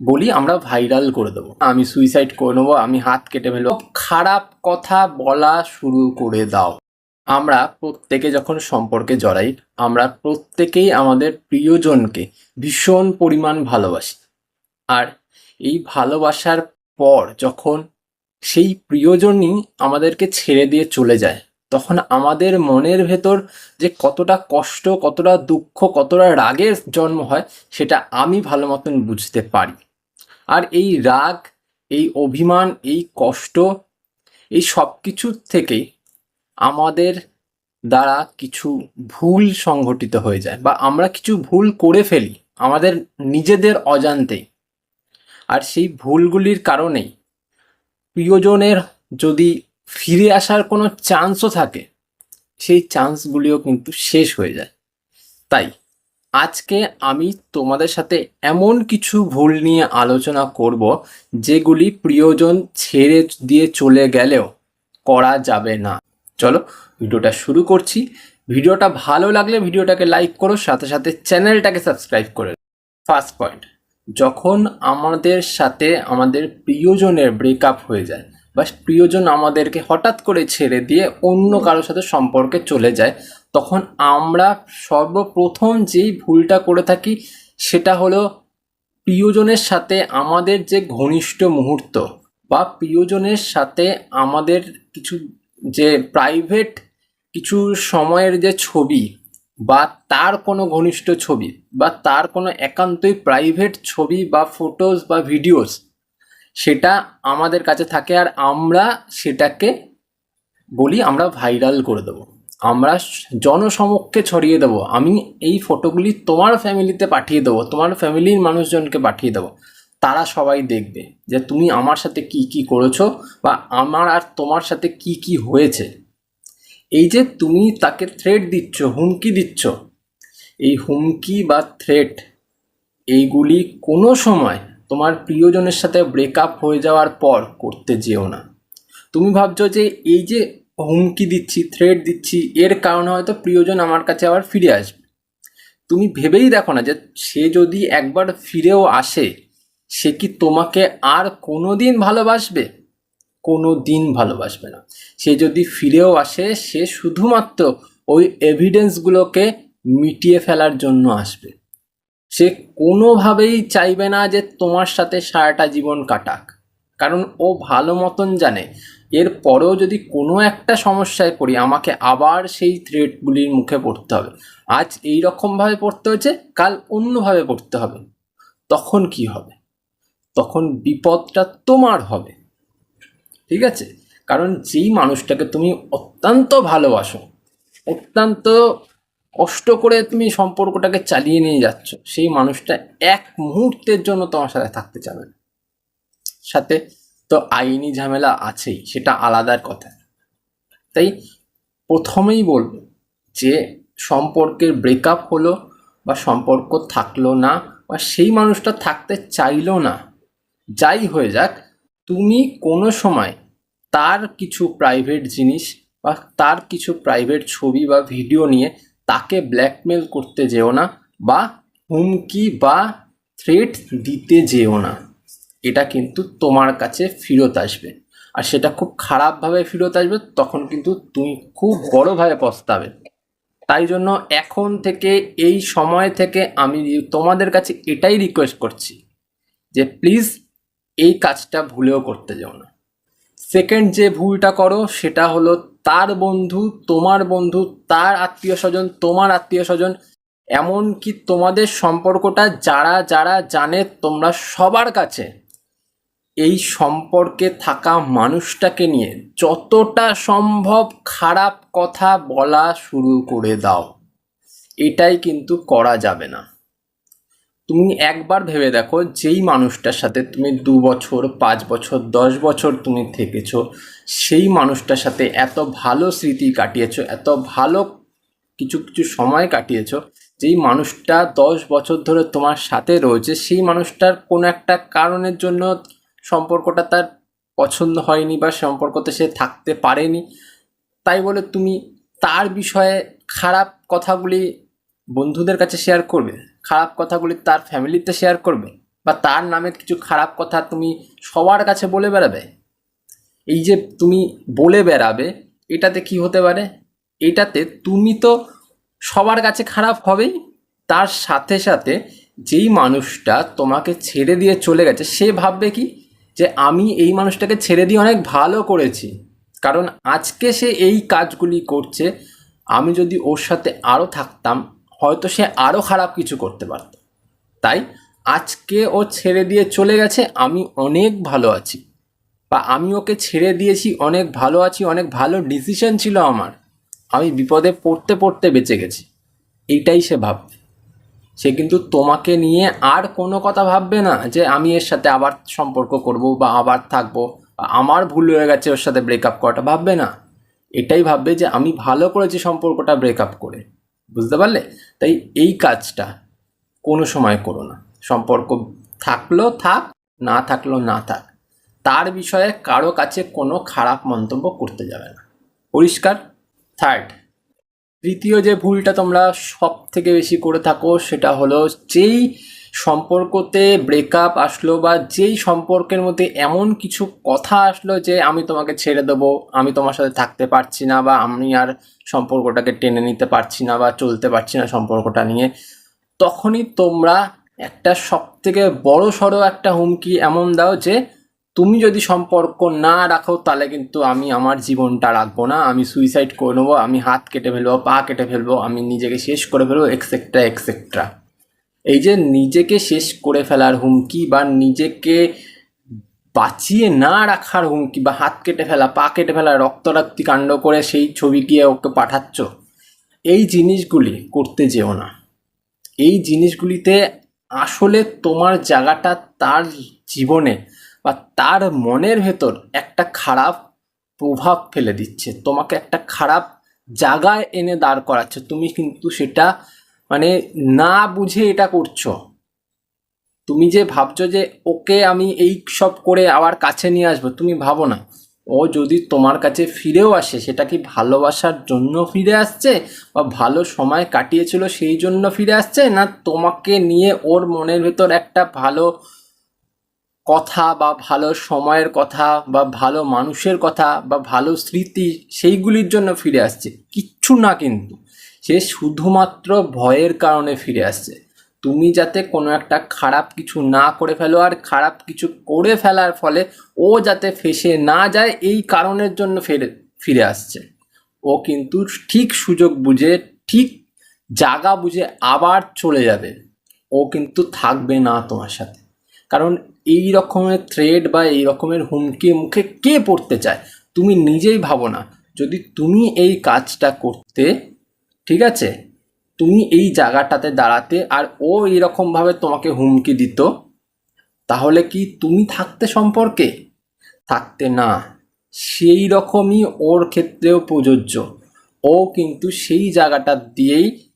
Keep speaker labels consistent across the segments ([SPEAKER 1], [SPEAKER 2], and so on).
[SPEAKER 1] বলি, আমরা ভাইরাল করে দেবো। আমি সুইসাইড করে নেব, আমি হাত কেটে ফেলব। খারাপ কথা বলা শুরু করে দাও। আমরা প্রত্যেকে যখন সম্পর্কে জড়াই, আমরা প্রত্যেকেই আমাদের প্রিয়জনকে ভীষণ পরিমাণ ভালোবাসি। আর এই ভালোবাসার পর যখন সেই প্রিয়জনই আমাদেরকে ছেড়ে দিয়ে চলে যায়, তখন আমাদের মনের ভেতর যে কতটা কষ্ট, কতটা দুঃখ, কতটা রাগের জন্ম হয়, সেটা আমি ভালো মতন বুঝতে পারি। আর এই রাগ, এই অভিমান, এই কষ্ট, এই সব কিছুর থেকেই আমাদের দ্বারা কিছু ভুল সংঘটিত হয়ে যায় বা আমরা কিছু ভুল করে ফেলি আমাদের নিজেদের অজান্তেই। আর সেই ভুলগুলির কারণেই প্রিয়জনের যদি ফিরে আসার কোনো চান্সও থাকে, সেই চান্সগুলিও কিন্তু শেষ হয়ে যায়। তাই আজকে আমি তোমাদের সাথে এমন কিছু ভুল নিয়ে আলোচনা করব, যেগুলি প্রিয়জন ছেড়ে দিয়ে চলে গেলেও করা যাবে না। চলো, ভিডিওটা শুরু করছি। ভিডিওটা ভালো লাগলে ভিডিওটাকে লাইক করো, সাথে সাথে চ্যানেলটাকে সাবস্ক্রাইব করে ফার্স্ট পয়েন্ট, যখন আমাদের সাথে আমাদের প্রিয়জনের ব্রেকআপ হয়ে যায় বা প্রিয়জন আমাদেরকে হঠাৎ করে ছেড়ে দিয়ে অন্য কারোর সাথে সম্পর্কে চলে যায় তখন আমরা সর্বপ্রথম যেই ভুলটা করে থাকি সেটা হলো প্রিয়জনের সাথে আমাদের যে ঘনিষ্ঠ মুহূর্ত বা প্রিয়জনের সাথে আমাদের কিছু যে প্রাইভেট কিছু সময়ের যে ছবি বা তার কোনো ঘনিষ্ঠ ছবি বা তার কোনো একান্তই প্রাইভেট ছবি বা ফটোস বা ভিডিওস সেটা আমাদের কাছে থাকে আর আমরা সেটাকে বলি আমরা ভাইরাল করে দেবো। আমরা জনসমক্ষে ছড়িয়ে দেবো। আমি এই ফটোগুলি তোমার ফ্যামিলিতে পাঠিয়ে দেবো, তোমার ফ্যামিলির মানুষজনকে পাঠিয়ে দেবো। তারা সবাই দেখবে যে তুমি আমার সাথে কি কি করেছ বা আমার আর তোমার সাথে কি কি হয়েছে। এই যে তুমি তাকে থ্রেট দিচ্ছ, হুমকি দিচ্ছ, এই হুমকি বা থ্রেট এইগুলি কোনো সময় তোমার প্রিয়জনের সাথে ব্রেকআপ হয়ে যাওয়ার পর করতে যেও না। তুমি ভাবছ যে এই যে হুমকি দিচ্ছি থ্রেট দিচ্ছি, এর কারণে হয়তো প্রিয়জন আমার কাছে আবার ফিরে আসবে। তুমি ভেবেই দেখো না যে সে যদি একবার ফিরেও আসে, সে কি তোমাকে আর কোনো দিন ভালোবাসবে? কোনো দিন ভালোবাসবে না। সে যদি ফিরেও আসে, সে শুধুমাত্র ওই এভিডেন্সগুলোকে মিটিয়ে ফেলার জন্য আসবে। সে কোনোভাবেই চাইবে না যে তোমার সাথে সারাটা জীবন কাটাক। কারণ ও ভালো মতন জানে এর পরেও যদি কোনো একটা সমস্যায় পড়ি, আমাকে আবার সেই থ্রেটগুলির মুখে পড়তে হবে। আজ এই রকমভাবে পড়তে হয়েছে, কাল অন্যভাবে পড়তে হবে। তখন কি হবে? তখন বিপদটা তোমার হবে। ঠিক আছে? কারণ যেই মানুষটাকে তুমি অত্যন্ত ভালোবাসো, অত্যন্ত কষ্ট করে তুমি সম্পর্কটাকে চালিয়ে নিয়ে যাচ্ছ, সেই মানুষটা এক মুহূর্তের জন্য তোমার সাথে থাকতে চাবে সাথে তো আইনি ঝামেলা আছেই, সেটা আলাদার কথা। তাই প্রথমেই বলব যে সম্পর্কের ব্রেকআপ হলো বা সম্পর্ক থাকল না বা সেই মানুষটা থাকতে চাইলো না, যাই হয়ে যাক, তুমি কোনো সময় তার কিছু প্রাইভেট জিনিস বা তার কিছু প্রাইভেট ছবি বা ভিডিও নিয়ে তাকে ব্ল্যাকমেল করতে যেও না বা হুমকি বা থ্রেট দিতে যেও না। এটা কিন্তু তোমার কাছে ফেরত আসবে। আর সেটা খুব খারাপভাবে ফেরত আসবে, তখন কিন্তু তুমি খুব বড়োভাবে পস্তাবে। তাই জন্য এখন থেকে, এই সময় থেকে আমি তোমাদের কাছে এটাই রিকোয়েস্ট করছি যে প্লিজ এই কাজটা ভুলেও করতে যাও না। সেকেন্ড যে ভুলটা করো, সেটা হলো তার বন্ধু, তোমার বন্ধু, তার আত্মীয় স্বজন, তোমার আত্মীয় স্বজন, এমনকি তোমাদের সম্পর্কটা যারা যারা জানে তোমরা সবার কাছে এই সম্পর্কে থাকা মানুষটাকে নিয়ে যতটা সম্ভব খারাপ কথা বলা শুরু করে দাও। এটাই কিন্তু করা যাবে না। তুমি একবার ভেবে দেখো, যেই মানুষটার সাথে তুমি দু বছর, পাঁচ বছর, দশ বছর তুমি থেকেছো, সেই মানুষটার সাথে এত ভালো স্মৃতি কাটিয়েছো, এত ভালো কিছু কিছু সময় কাটিয়েছো, যেই মানুষটা দশ বছর ধরে তোমার সাথে রয়েছে, সেই মানুষটার কোনো একটা কারণের জন্য সম্পর্কটা তার পছন্দ হয়নি বা সম্পর্কতে সে থাকতে পারেনি। তাই বলে তুমি তার বিষয়ে খারাপ কথাগুলি বন্ধুদের কাছে শেয়ার করবে? খারাপ কথাগুলি তার ফ্যামিলিতে শেয়ার করবে? বা তার নামে কিছু খারাপ কথা তুমি সবার কাছে বলে বেড়াবে? এই যে তুমি বলে বেড়াবে, এটাতে কি হতে পারে? এটাতে তুমি তো সবার কাছে খারাপ হবেই। তার সাথে সাথে যেই মানুষটা তোমাকে ছেড়ে দিয়ে চলে গেছে, সে ভাববে কি যে আমি এই মানুষটাকে ছেড়ে দিয়ে অনেক ভালো করেছি। কারণ আজকে সে এই কাজগুলি করছে, আমি যদি ওর সাথে আরও থাকতাম, হয়তো সে আরও খারাপ কিছু করতে পারত। তাই আজকে ও ছেড়ে দিয়ে চলে গেছে, আমি অনেক ভালো আছি। বা আমি ওকে ছেড়ে দিয়েছি, অনেক ভালো আছি, অনেক ভালো ডিসিশন ছিল আমার। আমি বিপদে পড়তে পড়তে বেঁচে গেছি। এইটাই সে ভাববে। সে কিন্তু তোমাকে নিয়ে আর কোনো কথা ভাববে না যে আমি এর সাথে আবার সম্পর্ক করব বা আবার থাকব। আমার ভুল হয়ে গেছে ওর সাথে ব্রেকআপ করাটা ভাববে না। এটাই ভাববে যে আমি ভালো করেছি সম্পর্কটা ব্রেকআপ করে, বুঝতে পারলে? তাই এই কাজটা কোনো সময় করো না। সম্পর্ক থাকল থাক, না থাকল না থাক। তার বিষয়ে কারও কাছে কোনো খারাপ মন্তব্য করতে যাবে না। পরিষ্কার? থার্ড তৃতীয় যে ভুলটা তোমরা সব থেকে বেশি করে থাকো সেটা হলো যেই সম্পর্কতে ব্রেকআপ আসলো বা যেই সম্পর্কের মধ্যে এমন কিছু কথা আসলো যে আমি তোমাকে ছেড়ে দেবো, আমি তোমার সাথে থাকতে পারছি না বা আমি আর সম্পর্কটাকে টেনে নিতে পারছি না বা চলতে পারছি না সম্পর্কটা নিয়ে, তখনই তোমরা একটা সব থেকে বড় সড়ো একটা হুমকি এমন দাও যে তুমি যদি সম্পর্ক না রাখো, তাহলে কিন্তু আমি আমার জীবনটা রাখব না। আমি সুইসাইড করে নেব, আমি হাত কেটে ফেলব, পা কেটে ফেলব, আমি নিজেকে শেষ করে ফেলব এক্সেট্রা এক্সেট্রা এই যে নিজেকে শেষ করে ফেলার হুমকি বা নিজেকে বাঁচিয়ে না রাখার হুমকি বা হাত কেটে ফেলা, পা কেটে ফেলা, রক্তরাক্তি কাণ্ড করে সেই ছবি গিয়ে ওকে পাঠাচ্ছ, এই জিনিসগুলি করতে যেও না। এই জিনিসগুলিতে আসলে তোমার জায়গাটা তার জীবনে বা তার মনের ভেতর একটা খারাপ প্রভাব ফেলে দিচ্ছে। তোমাকে একটা খারাপ জায়গায় এনে দাঁড় করাচ্ছে। তুমি কিন্তু সেটা মানে না বুঝে এটা করছ। তুমি যে ভাবছ যে, ওকে আমি এই সব করে আবার কাছে নিয়ে আসব, তুমি ভাবো না। ও যদি তোমার কাছে ফিরেও আসে, সেটা কি ভালোবাসার জন্য ফিরে আসছে বা ভালো সময় কাটিয়েছিল সেই জন্য ফিরে আসছে? না তোমাকে নিয়ে ওর মনের ভেতর একটা ভালো কথা বা ভালো সময়ের কথা বা ভালো মানুষের কথা বা ভালো স্মৃতি সেইগুলির জন্য ফিরে আসছে। কিচ্ছু না কিন্তু। সে শুধুমাত্র ভয়ের কারণে ফিরে আসছে। তুমি যাতে কোনো একটা খারাপ কিছু না করে ফেলো আর খারাপ কিছু করে ফেলার ফলে ও যাতে ফেসে না যায়, এই কারণের জন্য ফিরে ফিরে আসছে। ও কিন্তু ঠিক সুযোগ বুঝে, ঠিক জায়গা বুঝে আবার চলে যাবে। ও কিন্তু থাকবে না তোমার সাথে। কারণ এই রকমের থ্রেড বা এই রকমের হুমকি মুখে কে পড়তে চায়? তুমি নিজেই ভাবো না। যদি তুমি এই কাজটা করতে, ঠিক আছে? তুমি এই জায়গাটাতে দাঁড়াতে আর ও এরকমভাবে তোমাকে হুমকি দিত, তাহলে কি তুমি থাকতে সম্পর্কে? থাকতে না। সেই রকমই ওর ক্ষেত্রেও প্রযোজ্য। ও কিন্তু সেই জায়গাটা দিয়েই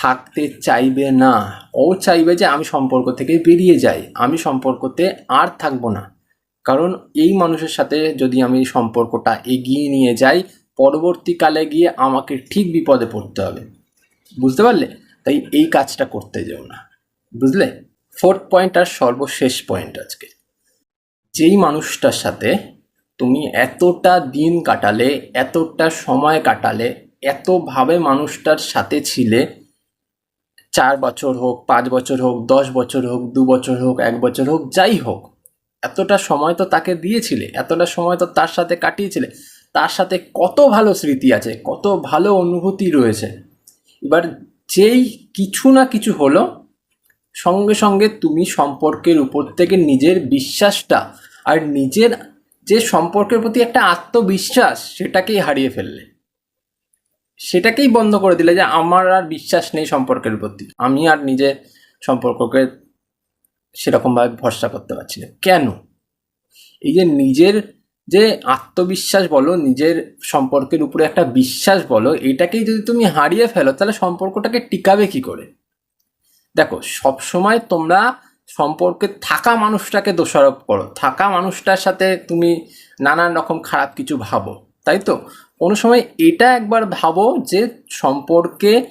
[SPEAKER 1] থাকতে চাইবে না। ও চাইবে যে আমি সম্পর্ক থেকে বেরিয়ে যাই। আমি সম্পর্কতে আর থাকব না। কারণ এই মানুষের সাথে যদি আমি সম্পর্কটা এগিয়ে নিয়ে যাই, পরবর্তীকালে গিয়ে আমাকে ঠিক বিপদে পড়তে হবে। বুঝতে পারলে? তাই এই কাজটা করতে যেও না। বুঝলে? ফোর্থ পয়েন্ট আর সর্বশেষ পয়েন্ট আজকে। যেই মানুষটার সাথে তুমি এতটা দিন কাটালে, এতটা সময় কাটালে, এতভাবে মানুষটার সাথে ছিলে চার বছর হোক, পাঁচ বছর হোক, দশ বছর হোক, দু বছর হোক, এক বছর হোক, যাই হোক, এতটা সময় তো তাকে দিয়েছিলে, এতটা সময় তো তার সাথে কাটিয়েছিলে, তার সাথে কত ভালো স্মৃতি আছে, কত ভালো অনুভূতি রয়েছে। এবার যেই কিছু না কিছু হলো, সঙ্গে সঙ্গে তুমি সম্পর্কের উপর থেকে নিজের বিশ্বাসটা আর নিজের যে সম্পর্কের প্রতি একটা আত্মবিশ্বাস, সেটাকেই হারিয়ে ফেললে। সেটাকেই বন্ধ করে দিলে যে আমার আর বিশ্বাস নেই সম্পর্কের প্রতি। আমি আর নিজের সম্পর্ককে সেরকমভাবে ভরসা করতে পারছি না। কেন? এই যে নিজের যে আত্মবিশ্বাস বলো, নিজের সম্পর্কের উপরে একটা বিশ্বাস বলো, এটাকেই যদি তুমি হারিয়ে ফেলো, তাহলে সম্পর্কটাকে টিকাবে কি করে? দেখো সব সময় তোমরা সম্পর্কে থাকা মানুষটাকে দোষারোপ করো। থাকা মানুষটার সাথে তুমি নানান রকম খারাপ কিছু ভাবো, তাই তো? কোনো সময় এটা একবার ভাবো যে সম্পর্কে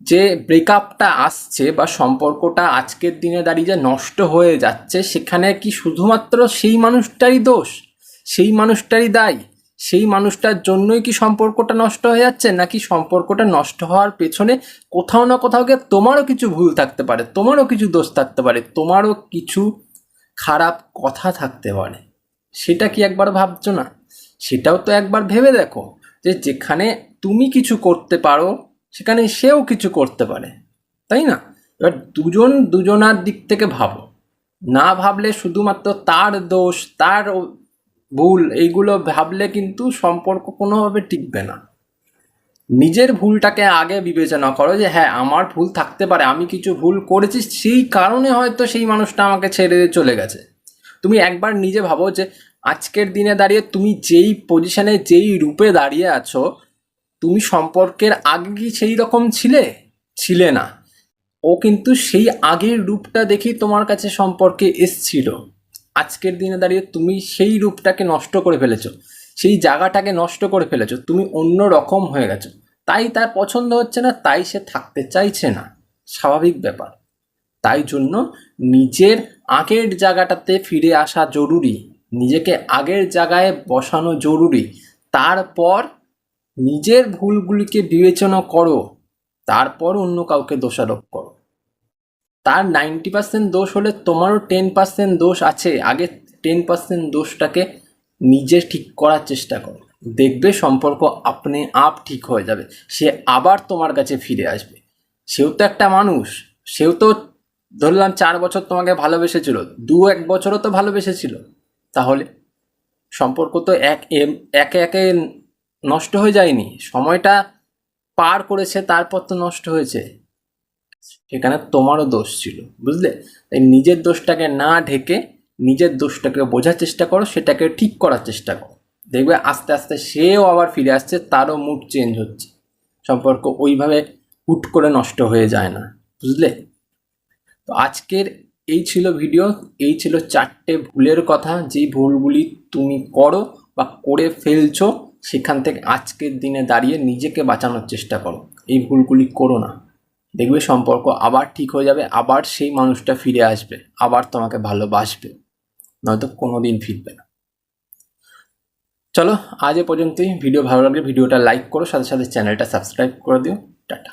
[SPEAKER 1] যে ব্রেকআপটা আসছে বা সম্পর্কটা আজকের দিনে দাঁড়িয়ে যে নষ্ট হয়ে যাচ্ছে, সেখানে কি শুধুমাত্র সেই মানুষটারই দোষ? সেই মানুষটারই দায়ী? সেই মানুষটার জন্যই কি সম্পর্কটা নষ্ট হয়ে যাচ্ছে? নাকি সম্পর্কটা নষ্ট হওয়ার পেছনে কোথাও না কোথাও গিয়ে তোমারও কিছু ভুল থাকতে পারে, তোমারও কিছু দোষ থাকতে পারে, তোমারও কিছু খারাপ কথা থাকতে পারে? সেটা কি একবার ভাবছ না? সেটাও তো একবার ভেবে দেখো। যে যেখানে তুমি কিছু করতে পারো, সেখানে সেও কিছু করতে পারে। তাই না? এবার দুজন, দুজনার দিক থেকে ভাবো। না ভাবলে শুধুমাত্র তার দোষ, তার ভুল, এইগুলো ভাবলে কিন্তু সম্পর্ক কোনোভাবে টিকবে না। নিজের ভুলটাকে আগে বিবেচনা করো যে হ্যাঁ আমার ভুল থাকতে পারে, আমি কিছু ভুল করেছি, সেই কারণে হয়তো সেই মানুষটা আমাকে ছেড়ে চলে গেছে। তুমি একবার নিজে ভাবো যে আজকের দিনে দাঁড়িয়ে তুমি যেই পজিশনে যেই রূপে দাঁড়িয়ে আছো, তুমি সম্পর্কের আগে কি সেই রকম ছিলে? ছিলে না। ও কিন্তু সেই আগের রূপটা দেখেই তোমার কাছে সম্পর্কে এসছিল। আজকের দিনে দাঁড়িয়ে তুমি সেই রূপটাকে নষ্ট করে ফেলেছো। সেই জায়গাটাকে নষ্ট করে ফেলেছো। তুমি অন্য রকম হয়ে গেছো। তাই তার পছন্দ হচ্ছে না, তাই সে থাকতে চাইছে না। স্বাভাবিক ব্যাপার। তাই জন্য নিজের আগের জায়গাটাতে ফিরে আসা জরুরি। নিজেকে আগের জায়গায় বসানো জরুরি। তারপর নিজের ভুলগুলিকে বিবেচনা করো, তারপর অন্য কাউকে দোষারোপ করো। তার নাইনটি পার্সেন্ট দোষ হলে তোমারও টেন পার্সেন্ট দোষ আছে, আগে টেন পার্সেন্ট দোষটাকে নিজে ঠিক করার চেষ্টা করো। দেখবে সম্পর্ক আপনি, আপ ঠিক হয়ে যাবে। সে আবার তোমার কাছে ফিরে আসবে। সেও তো একটা মানুষ, সেও তো ধরলাম চার বছর তোমাকে ভালোবেসেছিল, দু এক বছরও তো ভালোবেসেছিল। তাহলে সম্পর্ক তো এক একে একে নষ্ট হয়ে যায়নি। সময়টা পার করেছে, তারপর তো নষ্ট হয়েছে। সেখানে তোমারও দোষ ছিল, বুঝলে? তাই নিজের দোষটাকে না ঢেকে নিজের দোষটাকে বোঝার চেষ্টা করো, সেটাকে ঠিক করার চেষ্টা করো। দেখবে আস্তে আস্তে সেও আবার ফিরে আসছে, তারও মুড চেঞ্জ হচ্ছে। সম্পর্ক ওইভাবে হুট করে নষ্ট হয়ে যায় না, বুঝলে? তো আজকের এই ছিল ভিডিও এই ছিল চারটে ভুলের কথা, যেই ভুলগুলি তুমি করো বা করে ফেলছো, সেখান থেকে আজকের দিনে দাঁড়িয়ে নিজেকে বাঁচানোর চেষ্টা করো। এই ভুলগুলি করো না। দেখবে সম্পর্ক আবার ঠিক হয়ে যাবে, আবার সেই মানুষটা ফিরে আসবে, আবার তোমাকে ভালোবাসবে, নয়তো কোনো দিন ফিরবে না। চলো, আজ এ পর্যন্তই। ভিডিও ভালো লাগলে ভিডিওটা লাইক করো, সাথে সাথে চ্যানেলটা সাবস্ক্রাইব করে দিও। টাটা।